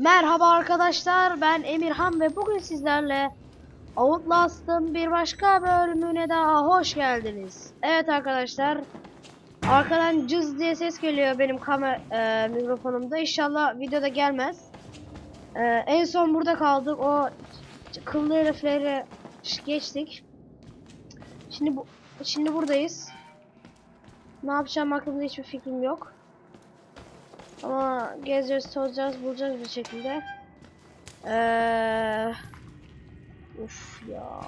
Merhaba arkadaşlar ben Emirhan ve bugün sizlerle Outlast'ın bir başka bölümüne daha hoş geldiniz. Evet arkadaşlar arkadan cız diye ses geliyor benim kamer e, mikrofonumda İnşallah videoda gelmez. E, en son burada kaldık o kıllı herifleri geçtik. Şimdi bu şimdi buradayız. Ne yapacağım hakkında hiçbir fikrim yok. Ama gezeceğiz, tozacağız, bulacağız bir şekilde. Eee... Uf ya.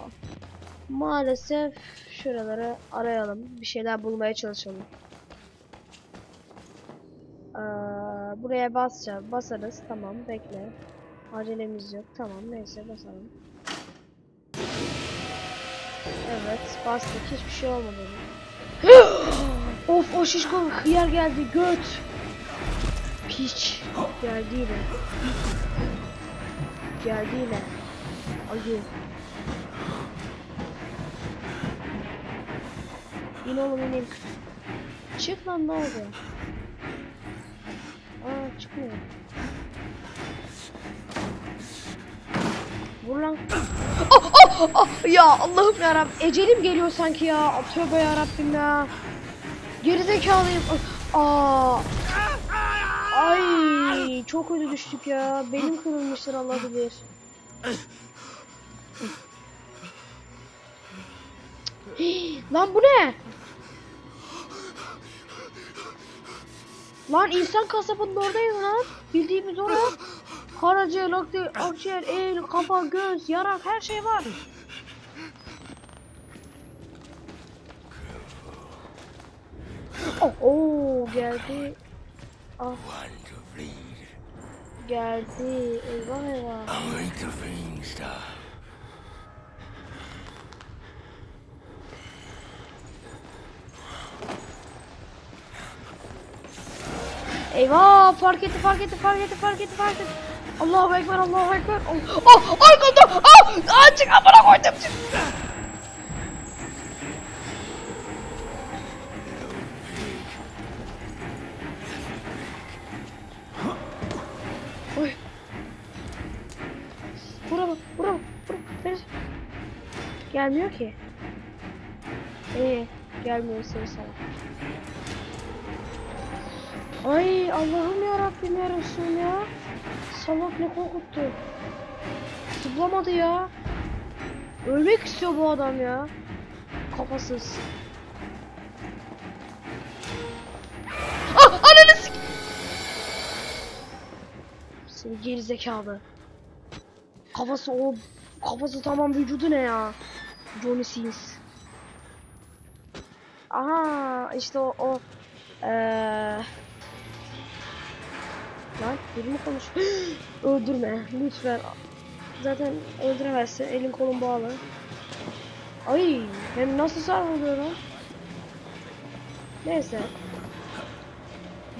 Maalesef şuraları arayalım. Bir şeyler bulmaya çalışalım. Eee, buraya basacağız. Basarız. Tamam bekle. Acelemiz yok. Tamam neyse basalım. Evet bastık. Hiçbir şey olmadı. of o şişko hıyar geldi. Göt. Piç. Geldi yine. Geldi yine. Ayı. İn oğlum ineyim. Çık lan ne oldu? Aa çıkmıyor. Vur lan. Oh, oh, oh, ya Allah'ım yarabbim. Ecelim geliyor sanki ya. Tövbe yarabbim ya. Gerizekalıyım. Aa. Ay çok kötü düştük ya. Benim kırılmıştır Allah bilir. Lan bu ne? Lan insan kasabının oradayız lan. Bildiğimiz orada. Karaciğer, akciğer, el, kafa, göz, yarak her şey var. Oh, oo, geldi. Ah. Geldi. Eyvah eyvah. Eyvah fark etti fark etti fark etti fark etti fark etti. Allahu ekber Allahu ekber. Allah- Oh arkamda. Ah! Ah çık amına koydum Gelmiyor ki. Ee, gelmiyor seni sana. Ay Allah'ım ya Rabbim ya Resul ya. Salak ne korkuttu. Zıplamadı ya. Ölmek istiyor bu adam ya. Kafasız. Ah ananı sik. Seni geri zekalı. Kafası o kafası tamam vücudu ne ya? Johnny Sins. Aha işte o o eee Lan biri mi konuş? Öldürme lütfen. Zaten öldüremezsin. Elin kolun bağlı. Ay hem nasıl sarılıyor lan? Neyse.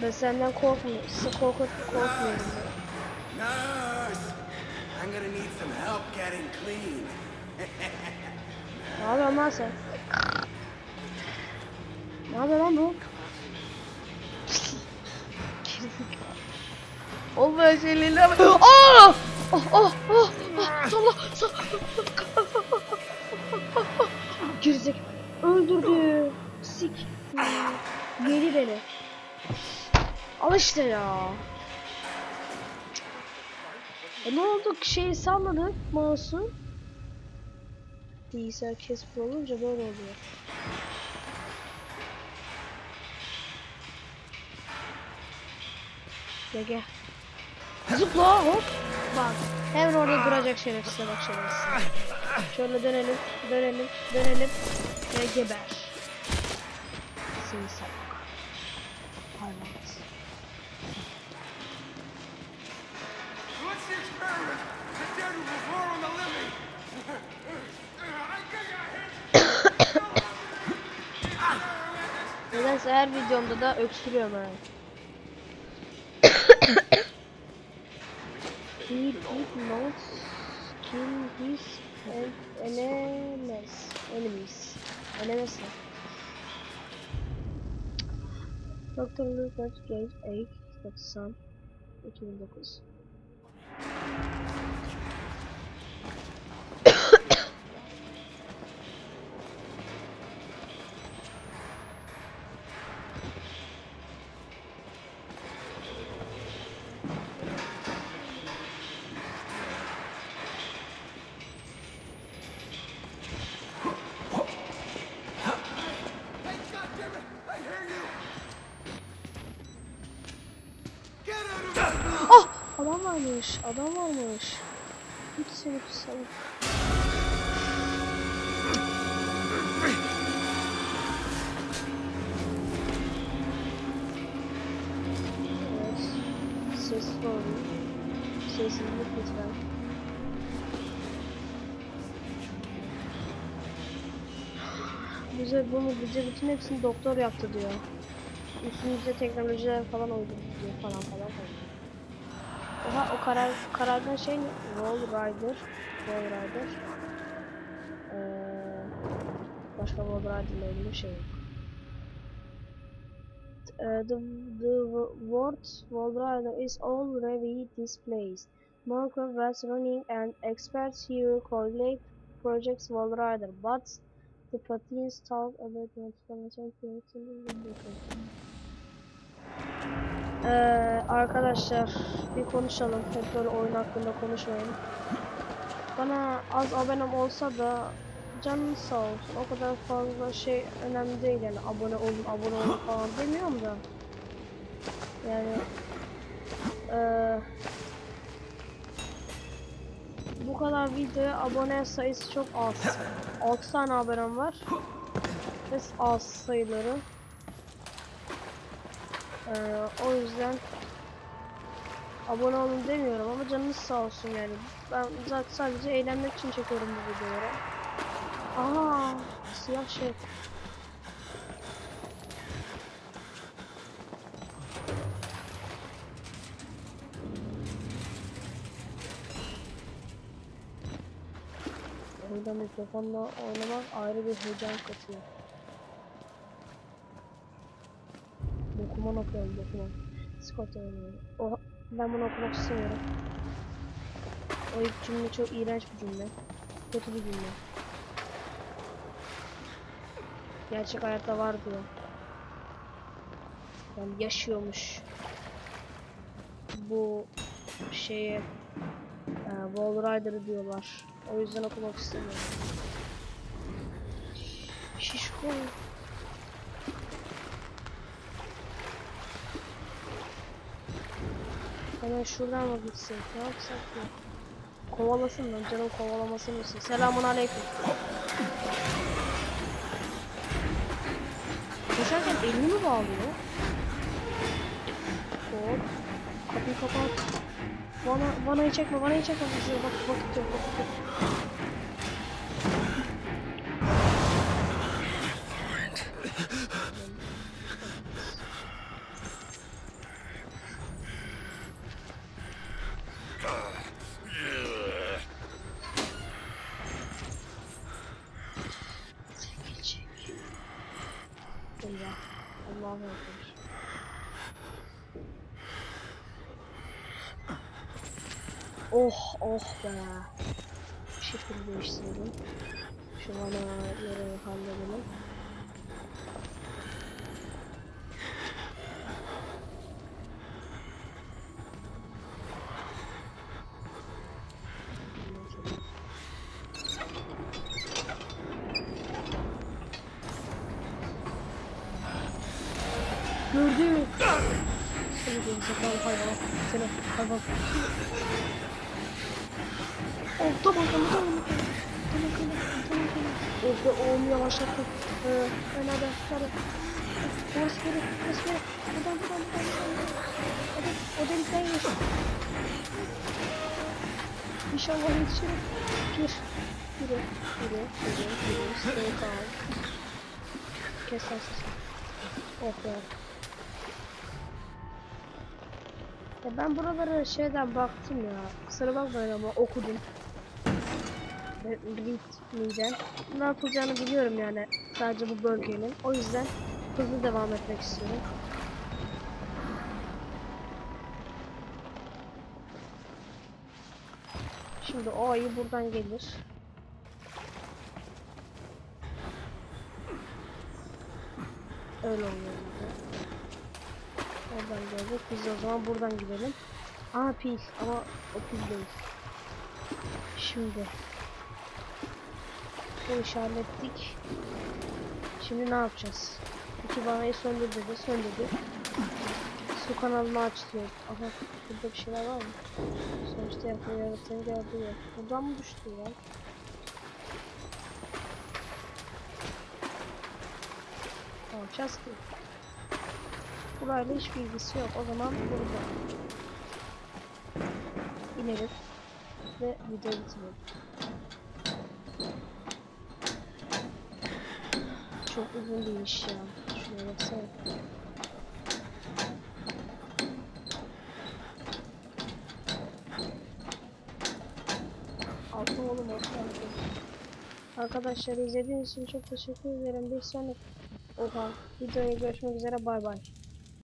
Ben senden korkmuyorum. Korkut korkmuyorum. Nurse, I'm gonna need some help getting clean. Ne yapıyorsun lan sen? Ne yapıyor lan bu? O böyle şeyleri Aa! Oh oh oh! oh salla salla! Gerizek öldürdü. Sik. Yedi beni. Al işte ya. E ne oldu? Şeyi salladık mouse'u. Bilgisayar kesip olunca böyle oluyor. Gel gel. Zıpla hop. Bak. Hemen orada duracak şerefsize bak şerefsiz. Şöyle dönelim, dönelim, dönelim. Ve geber. Seni salak. Hayvan. Nedense her videomda da öksürüyorum ha. He did not kill his en- enemies. Enemies. Enemies ne? Dr. Lucas Gate 8 Son 2009 varmış. Adam varmış. Hiç seni pis herif. Evet. Sessiz olun. Sessizlik lütfen. Bize bunu bize bütün hepsini doktor yaptı diyor. Üstümüzde teknolojiler falan uydurdu diyor falan falan falan. Oha o karar karardan şey ne? Roll Rider. Roll Rider. Ee, başka Roll Rider'la ilgili şey yok. Uh, the, the word Roll Rider is already displayed. Marker was running and experts here correlate projects Roll Rider, but the Patins talk about the explanation Ee, arkadaşlar bir konuşalım. Hep böyle oyun hakkında konuşmayalım. Bana az abonem olsa da canın sağ olsun. O kadar fazla şey önemli değil yani abone olun abone olun falan demiyorum da. Yani eee bu kadar videoya abone sayısı çok az. 6 tane abonem var. Ve az sayıları. Ee, o yüzden abone olun demiyorum ama canınız sağ olsun yani. Ben zaten sadece eğlenmek için çekiyorum bu videoları. Aa, siyah şey. Oyunda mikrofonla oynamak ayrı bir heyecan katıyor. Dokuman okuyorum dokuman. Scott oynuyor. O, ben bunu okumak istemiyorum. O ilk cümle çok iğrenç bir cümle. Kötü bir cümle. Gerçek hayatta var diyor. Yani yaşıyormuş. Bu şeye e, Wall Rider'ı diyorlar. O yüzden okumak istemiyorum. Şişko. Hemen şuradan mı gitsek? Ne yapsak ya? Kovalasın mı? Canım kovalamasın mısın? Selamun aleyküm. Koşarken elini mi bağlıyor? Hop. Kapıyı kapat. Bana, banayı çekme, banayı çekme. Bak, bak, bak, bak, bak. Oh oh be. Şekil değiştirdim. Şu vanaları halledelim. Gördü. Seni gerizekalı hayvan. Seni hayvan. Oh tamam tamam tamam. Tamam tamam tamam be oğlum yavaşlattı. Ee, hadi hadi. Orası biri, orası biri. Buradan buradan buradan. buradan. Hadi o delikten gir. İnşallah yetişirim. Gir. Yürü. Yürü. Yürü. Yürü. Stay calm. Kes lan sesini. Oh be. Ya ben buraları şeyden baktım ya. Kusura bakmayın ama okudum. Readme'den. Ne yapılacağını biliyorum yani. Sadece bu bölgenin. O yüzden hızlı devam etmek istiyorum. Şimdi o ayı buradan gelir. Öyle oluyor. Oradan gelecek. Biz de o zaman buradan gidelim. Aa pil ama o pil değil. Şimdi. Bu işi. Şimdi ne yapacağız? İki banayı söndür dedi. Söndürdü. Su kanalını açıyor. Aha burada bir şeyler var mı? Sonuçta yapı yaratığın gördüğü yer. Buradan mı düştü ya? Ne yapacağız ki? Burayla hiç bilgisi yok. O zaman burada. İnelim. Ve videoyu bitirelim. Çok uzun bir iş ya. Şuraya baksana. Altın oğlum olsun. Arkadaşlar izlediğiniz için çok teşekkür ederim. Bir sonraki videoya görüşmek üzere bay bay.